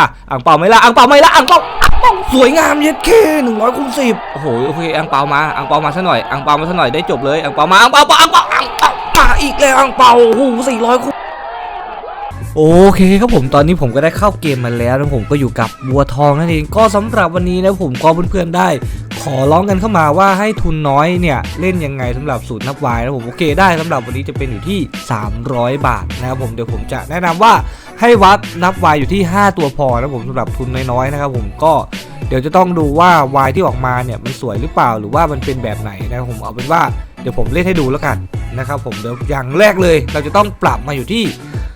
ล่ะอ่างเปาไม่ละอ่างเปาไม่ละอ่างเปาอ่างเปาสวยงามเย็ดเคหนึ่งร้อยคูณสิบโอ้โหโอเคอ่างเปามาอ่างเปามาซะหน่อยอ่างเปามาซะหน่อยได้จบเลยอ่างเปามาอ่างเปาอ่างเปาอ่างเปามาอีกแล้วอ่างเปาโอ้โหสี่ร้อยคูณโอเคครับผมตอนนี้ผมก็ได้เข้าเกมมาแล้วแล้วผมก็อยู่กับบัวทองนั่นเองก็สำหรับวันนี้นะผมก็เพื่อนๆได้ ขอร้องกันเข้ามาว่าให้ทุนน้อยเนี่ยเล่นยังไงสำหรับสูตรนับวายนะผมโอเคได้สำหรับวันนี้จะเป็นอยู่ที่ 300 บาทนะครับผมเดี๋ยวผมจะแนะนำว่า ให้วัดนับวายอยู่ที่ 5 ตัวพอนะผมสำหรับทุนน้อยๆนะครับผมก็เดี๋ยวจะต้องดูว่าวายที่ออกมาเนี่ยมันสวยหรือเปล่าหรือว่ามันเป็นแบบไหนนะครับผมเอาเป็นว่าเดี๋ยวผมเล่นให้ดูแล้วกันนะครับผมเดี๋ยวอย่างแรกเลยเราจะต้องปรับมาอยู่ที่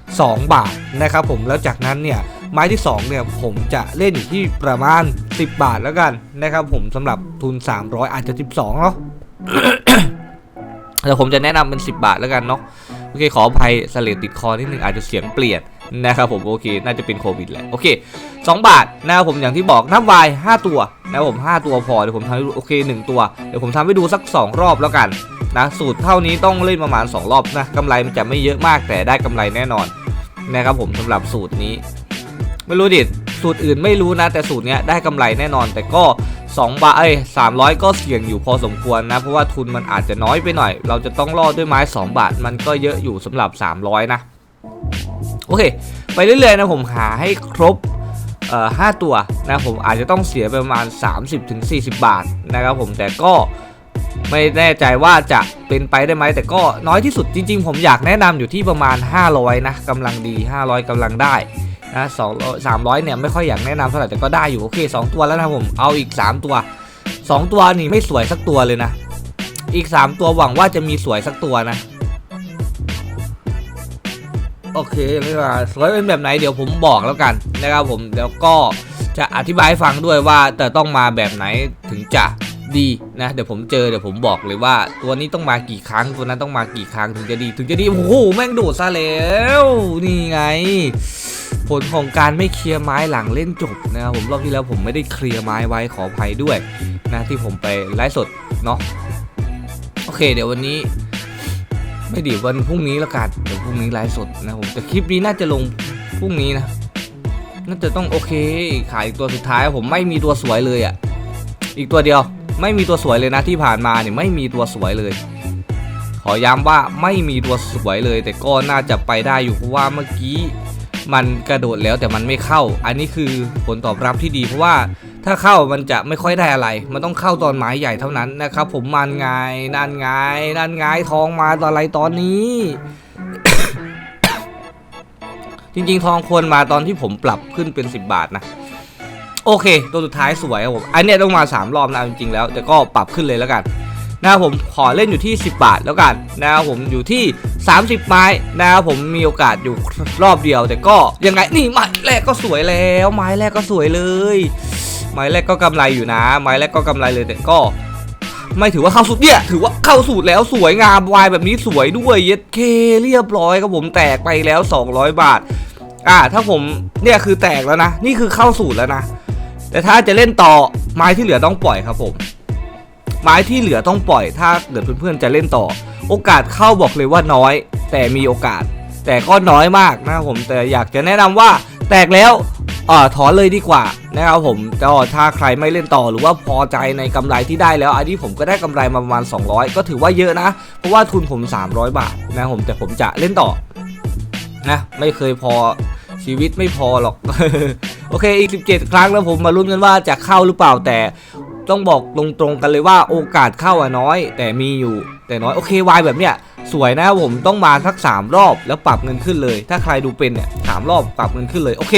2 บาทนะครับผมแล้วจากนั้นเนี่ยไม้ที่2เนี่ยผมจะเล่นอยู่ที่ประมาณ 10 บาทแล้วกันนะครับผมสำหรับทุน 300 อาจจะ 12เนาะแต่ผมจะแนะนำเป็น 10 บาทแล้วกันเนาะ โอเคขออภัยสเลดติดคอนิดนึงอาจจะเสียงเปลี่ยนนะครับผมโอเค น่าจะเป็นโควิดแหละโอเค 2 บาทนะครับผมอย่างที่บอกน้ำวาย5ตัวนะผม 5 ตัวพอเดี๋ยวผมทำให้ดูโอเค 1 ตัว เดี๋ยวผมทำให้ดูสัก 2 รอบแล้วกันนะสูตรเท่านี้ต้องเล่นประมาณ 2 รอบนะกำไรมันจะไม่เยอะมากแต่ได้กำไรแน่นอนนะครับผมสำหรับสูตรนี้ ไม่รู้ดิสูตรอื่นไม่รู้นะ แต่สูตรเนี้ยได้กำไรแน่นอน แต่ก็ 2บาทเอ้ย300 ก็เสี่ยงอยู่พอสมควรนะ เพราะว่าทุนมันอาจจะน้อยไปหน่อย เราจะต้องรอดด้วยไม้ 2 บาท มันก็เยอะอยู่สำหรับ 300 นะ โอเค ไปเรื่อยๆนะผมหาให้ครบเอ่อ5ตัวนะผมอาจจะต้องเสียปประมาณ 30-40 บาทนะครับผมแต่ก็ไม่แน่ใจว่าจะเป็นไปได้ไหมแต่ก็น้อยที่สุดจริง ๆ ผมอยากแนะนำอยู่ที่ประมาณ 500 นะกำลังดี 500กำลังได้ นะสองสามร้อยเนี่ยไม่ค่อยอยากแนะนำเท่าไหร่แต่ก็ได้อยู่โอเคสองตัวแล้วนะผมเอาอีกสามตัวสองตัวนี่ไม่สวยสักตัวเลยนะ อีกสามตัวหวังว่าจะมีสวยสักตัวนะ โอเคไม่ว่าสวยเป็นแบบไหนเดี๋ยวผมบอกแล้วกันนะครับผมเดี๋ยวก็จะอธิบายให้ฟังด้วยว่าแต่ต้องมาแบบไหนถึงจะดีนะเดี๋ยวผมเจอเดี๋ยวผมบอกเลยว่า ตัวนี้ต้องมากี่ครั้งตัวนั้นต้องมากี่ครั้งถึงจะดี ถึงจะดีโอ้โหแม่งโดดซะแล้ว นี่ไง ผลของการไม่เคลียร์ไม้หลังเล่นจบนะครับผมรอบที่แล้วผมไม่ได้เคลียร์ไม้ไว้ขออภัยด้วยนะที่ผมไปไลฟ์สดเนาะโอเค เดี๋ยววันนี้ไม่ดีวันพรุ่งนี้ล้วกันเดี๋ยวพรุ่งนี้ไลฟ์สดนะผมแต่คลิปนี้น่าจะลงพรุ่งนี้นะน่าจะต้องโอเค ขายอีกตัวสุดท้ายผมไม่มีตัวสวยเลยอะ่ะ อีกตัวเดียวไม่มีตัวสวยเลยนะที่ผ่านมาเนี่ยไม่มีตัวสวยเลย ขอย้ำว่าไม่มีตัวสวยเลย แต่ก็น่าจะไปได้อยู่เพราะว่าเมื่อกี้ มันกระโดดแล้วแต่มันไม่เข้า อันนี้คือผลตอบรับที่ดีเพราะว่าถ้าเข้ามันจะไม่ค่อยได้อะไร มันต้องเข้าตอนไม้ใหญ่เท่านั้นนะครับ ผมมันไงนั่นไงนั่นไงทองมาตอนอะไรตอนนี้ จริงๆ ทองควรมาตอนที่ผมปรับขึ้นเป็น 10 บาทนะ โอเค ตัวสุดท้ายสวยครับผมอันเนี้ยต้องมา 3 รอบนะจริงๆแล้ว แต่ก็ปรับขึ้นเลยแล้วกัน นะครับผมขอเล่นอยู่ที่ 10 บาทแล้วกันนะครับผมอยู่ที่ 30 ไม้นะครับผมมีโอกาสอยู่รอบเดียว แต่ก็ยังไงนี่ไม้แรกก็สวยแล้ว ไม้แรกก็สวยเลย ไม้แรกก็กำไรอยู่นะ ไม้แรกก็กำไรเลยแต่ก็ ไม่ถือว่าเข้าสูตรเนี่ยถือว่าเข้าสูตรแล้วสวยงามวายแบบนี้สวยด้วยเย็ดเคเรียบร้อยครับผมแตกไปแล้ว 200 บาทอ่าถ้าผมเนี่ยคือแตกแล้วนะ นี่คือเข้าสูตรแล้วนะ แต่ถ้าจะเล่นต่อไม้ที่เหลือต้องปล่อยครับผม ไม้ที่เหลือต้องปล่อยถ้าเกิดเพื่อนๆจะเล่นต่อ โอกาสเข้าบอกเลยว่าน้อย แต่มีโอกาส แต่ก็น้อยมากนะครับผมแต่อยากจะแนะนำว่าแตกแล้วเอ่อถอนเลยดีกว่านะครับผมก็ถ้าใครไม่เล่นต่อหรือว่าพอใจในกำไรที่ได้แล้วอันนี้ผมก็ได้กำไรมาประมาณ 200 ก็ถือว่าเยอะนะ เพราะว่าทุนผม 300 บาทนะผมแต่ผมจะเล่นต่อนะไม่เคยพอชีวิตไม่พอหรอก โอเคอีก 17 ครั้งแล้วผมมาลุ้นกันว่าจะเข้าหรือเปล่าแต่ ต้องบอกตรงๆกันเลยว่าโอกาสเข้าอะน้อย แต่มีอยู่ แต่น้อยโอเควายแบบเนี้ยสวยนะครับผมต้องมาสัก 3 รอบแล้วปรับเงินขึ้นเลย ถ้าใครดูเป็นเนี่ยสามรอบปรับเงินขึ้นเลยโอเค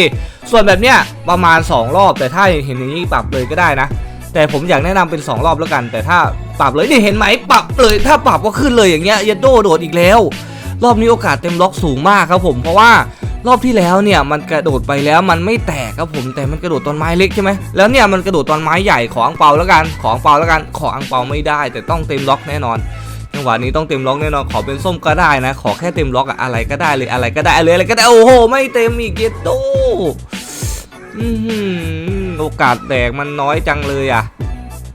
ส่วนแบบเนี้ยประมาณ 2 รอบ แต่ถ้าเห็นอย่างนี้ปรับเลยก็ได้นะ แต่ผมอยากแนะนำเป็น 2 รอบแล้วกัน แต่ถ้าปรับเลยนี่เห็นไหมปรับเลย ถ้าปรับก็ขึ้นเลยอย่างเงี้ยยันโดโดดอีกแล้ว รอบนี้โอกาสเต็มล็อกสูงมากครับผมเพราะว่า รอบที่แล้วเนี่ยมันกระโดดไปแล้วมันไม่แตกครับผมแต่มันกระโดดตอนไม้เล็กใช่ไหมแล้วเนี่ยมันกระโดดตอนไม้ใหญ่ขออังเปาแล้วกันขออังเปาแล้วกันขออังเปาไม่ได้ แต่ต้องเต็มล็อกแน่นอนจังหวะนี้ต้องเต็มล็อกแน่นอนขอเป็นส้มก็ได้นะ ขอแค่เต็มล็อกอะอะไรก็ได้เลยอะไรก็ได้เลยอะไรก็ได้โอ้โหไม่เต็มอีกเกตโตโอกาสแตกมันน้อยจังเลยอะ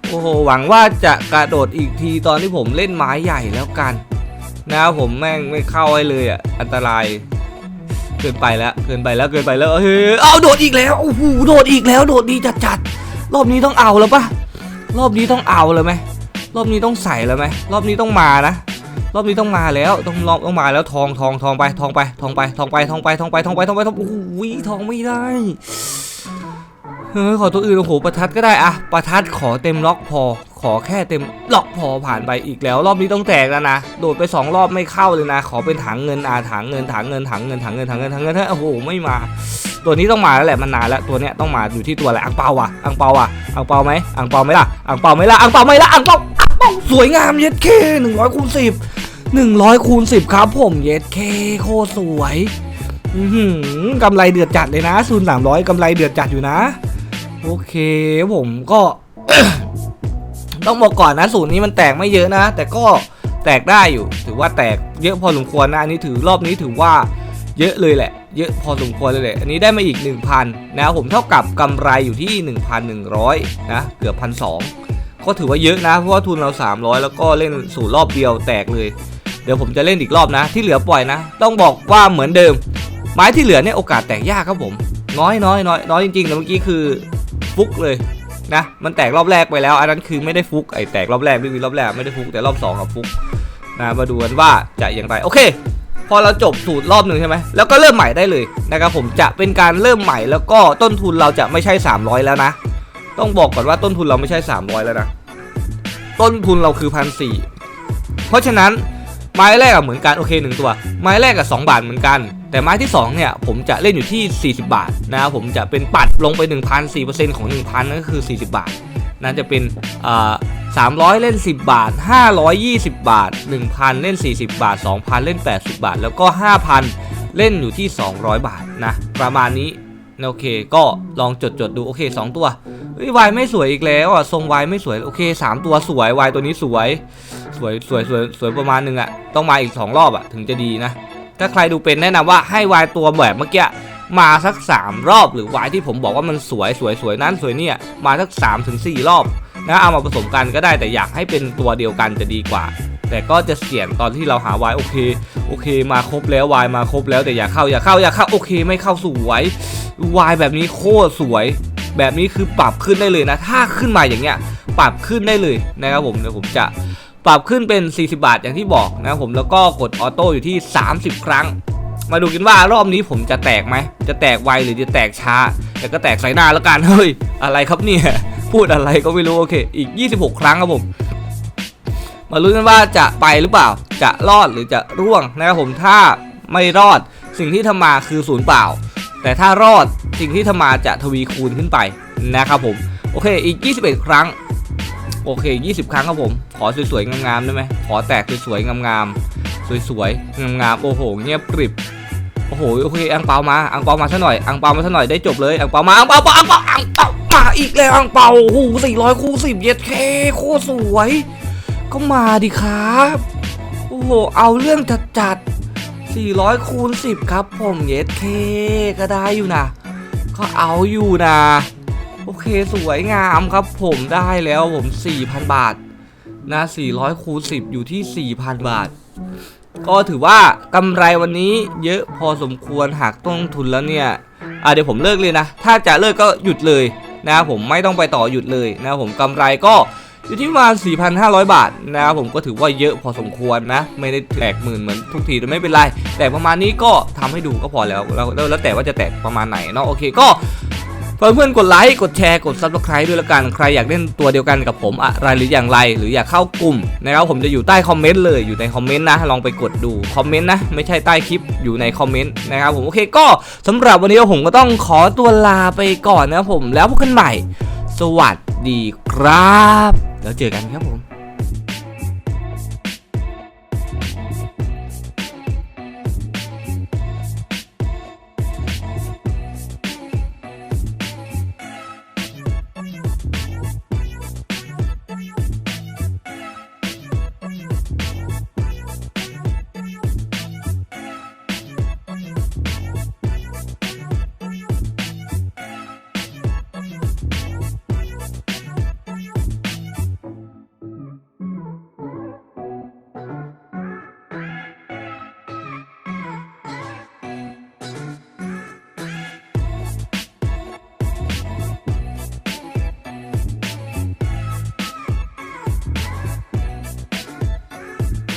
โอ้โหหวังว่าจะกระโดดอีกทีตอนที่ผมเล่นไม้ใหญ่แล้วกัน นะครับผมแม่งไม่เข้าให้เลยอะอันตราย กินไปแล้วเกินไปแล้วเกินไปแล้วเฮ้ยเอาโดดอีกแล้วโอ้โหโดดอีกแล้วโดดดีจัดจัดรอบนี้ต้องเอาแล้วปะรอบนี้ต้องเอาเลยไหมรอบนี้ต้องใส่แล้วไหมรอบนี้ต้องมานะ รอบนี้ต้องมาแล้วต้องรอบต้องมาแล้วทองทองทองไปทองไปทองไปทองไปทองไปทองไปทองไปทองไปทองโอ้โหทองไม่ได้เฮ้ยขอตัวอื่นโอ้โหประทัดก็ได้อะประทัดขอเต็มล็อกพอ อแค่เต็มล็อกพอผ่านไปอีกแล้วรอบนี้ต้องแตกแล้วนะ โดดไปสองรอบไม่เข้าเลยนะ ขอเป็นถังเงินอาถังเงินถังเงินถังเงินถังเงินถังเงินถังเงินเฮ้โอ้โหไม่มา ตัวนี้ต้องมาแล้วแหละมันนานแล้วตัวเนี้ยต้องมาอยู่ที่ตัวอะไรอังเปาอะอังเปาอะอังเปาไหมอังเปาไหมล่ะอังเปาไหมล่ะอังเปาไหมล่ะอังเปาอังเปาสวยงามเย็ดเคหนึ่งร้อยคูณสิบหนึ่งร้อยคูณสิบครับผมเย็ดเคโคสวยหือกำไรเดือดจัดเลยนะซูนสามร้อยกำไรเดือดจัดอยู่นะ โอเคผมก็ ต้องบอกก่อนนะสูตรนี้มันแตกไม่เยอะนะ แต่ก็แตกได้อยู่ ถือว่าแตกเยอะพอสมควรนะอันนี้ถือรอบนี้ถือว่าเยอะเลยแหละ เยอะพอสมควรเลยแหละ อันนี้ได้มาอีก 1,000 นะผมเท่ากับกำไรอยู่ที่ 1,100 นะ เกือบพันสก็ถือว่าเยอะนะ เพราะว่าทุนเรา 300 แล้วก็เล่นสูตรรอบเดียวแตกเลย เดี๋ยวผมจะเล่นอีกรอบนะ ที่เหลือปล่อยนะ ต้องบอกว่าเหมือนเดิม ไม้ที่เหลือเนี่ยโอกาสแตกยากครับผม น้อยน้อยน้อยน้อยจริงๆแต่เมื่อกี้คือฟุกเลย นะ มันแตกรอบแรกไปแล้ว อันนั้นคือไม่ได้ฟุกไอ้แตกรอบแรกไม่มีรอบแรกไม่ได้ฟุกแต่รอบสองกับฟุกนะมาดูกันว่าจะอย่างไรโอเค พอเราจบสูตรรอบหนึ่งใช่ไหมแล้วก็เริ่มใหม่ได้เลยนะครับผมจะเป็นการเริ่มใหม่แล้วก็ต้นทุนเราจะไม่ใช่ 300 แล้วนะ ต้องบอกก่อนว่าต้นทุนเราไม่ใช่ 300 แล้วนะ ต้นทุนเราคือพันสเพราะฉะนั้นไม้แรกอะเหมือนกันโอเคหนึ่งตัว ไม้แรกกับ2บาทเหมือนกัน แต่ไม้ที่2เนี่ยผมจะเล่นอยู่ที่ 40 บาทนะครับผมจะเป็นปัดลงไป 1,000 4%ของ 1,000นั่นก็คือ 40 บาทน่าจะเป็นอ่า300เล่น 10 บาท 520 บาท 1,000 เล่น 40 บาท 2,000 เล่น 80 บาท แล้วก็ 5,000 เล่นอยู่ที่ 200 บาทนะ ประมาณนี้โอเค ก็ลองจดจดๆดูโอเค 2 ตัวเฮ้ยวายไม่สวยอีกแล้วอะทรงวายไม่สวยโอเค 3 ตัวสวยวายตัวนี้สวย สวยสวยสวยสวยประมาณนึงอะต้องมาอีก 2 รอบอะถึงจะดีนะ ถ้าใครดูเป็นแนะนำว่าให้วายตัวแบบเมื่อกี้มาสัก 3 รอบหรือวายที่ผมบอกว่ามันสวยสวยสวยนั้นสวยเนี่ยมาสัก3ถึง4รอบนะเอามาผสมกันก็ได้แต่อยากให้เป็นตัวเดียวกันจะดีกว่า แต่ก็จะเสี่ยงตอนที่เราหาวายโอเคโอเค มาครบแล้ววายมาครบแล้วแต่อย่าเข้าอย่าเข้าอย่าเข้าโอเค ไม่เข้าสวยวายแบบนี้โคตรสวย แบบนี้คือปรับขึ้นได้เลยนะ ถ้าขึ้นมาอย่างเงี้ยปรับขึ้นได้เลยนะครับผมเดี๋ยวผมจะปรับขึ้นเป็น 40 บาทอย่างที่บอกนะครับผมแล้วก็กดออโต้อยู่ที่ 30 ครั้ง มาดูกันว่ารอบนี้ผมจะแตกไหมจะแตกไวหรือจะแตกช้า แต่ก็แตกใส่หน้าแล้วกันเฮ้ยอะไรครับเนี่ยพูดอะไรก็ไม่รู้โอเค อีก 26 ครั้งครับผมมาลุ้นกันว่าจะไปหรือเปล่า จะรอดหรือจะร่วงนะครับผมถ้าไม่รอดสิ่งที่ทำมาคือศูนย์เปล่า แต่ถ้ารอด สิ่งที่ทำมาจะทวีคูณขึ้นไปนะครับผม โอเคอีก 21 ครั้ง โอเค 20 ครั้งครับผม ขอสวยๆ งามๆได้ไหมขอแตกสวยๆ งามๆ สวยๆ งามๆ โอ้โห เงียบกริบ โอ้โห โอเค อังเปามา อังเปามาซะหน่อย อังเปามาซะหน่อย ได้จบเลย อังเปามา อังเปาอังเปาอังเปามาอีกแล้ว อังเปาโอ้โห400คูณ10เย็ดเคโคตรสวย ก็มาดิครับ โอ้โห เอาเรื่องจัดจัดๆ400คูณ10 ครับผมเย็ดเคก็ได้อยู่นะ ก็เอาอยู่นะ โอเคสวยงามครับผมได้แล้วผม 4,000 บาท นะ 400คูณ10 อยู่ที่ 4,000 บาท ก็ถือว่ากำไรวันนี้เยอะพอสมควรหากต้องทุนแล้วเนี่ยอะเดี๋ยวผมเลิกเลยนะ ถ้าจะเลิกก็หยุดเลยนะผมไม่ต้องไปต่อหยุดเลยนะผมกำไรก็ อยู่ที่ประมาณ 4,500 บาทนะครับผมก็ถือว่าเยอะพอสมควรนะ ไม่ได้แตกหมื่นเหมือนทุกทีแต่ไม่เป็นไร แต่ประมาณนี้ก็ทำให้ดูก็พอแล้วแล้วแล้วแต่ว่าจะแตกประมาณไหนเนาะโอเคก็เพื่อนเพื่อนๆกดไลค์กดแชร์กด subscribe ด้วยละกันใครอยากเล่นตัวเดียวกันกับผมอะไรหรืออย่างไร หรืออยากเข้ากลุ่มนะครับผมจะอยู่ใต้คอมเมนต์เลยอยู่ในคอมเมนต์นะลองไปกดดูคอมเมนต์นะไม่ใช่ใต้คลิปอยู่ในคอมเมนต์นะครับผมโอเคก็สำหรับวันนี้ผมก็ต้องขอตัวลาไปก่อนนะครับผมแล้วพบกันใหม่ สวัสดีครับ 了解感情项目。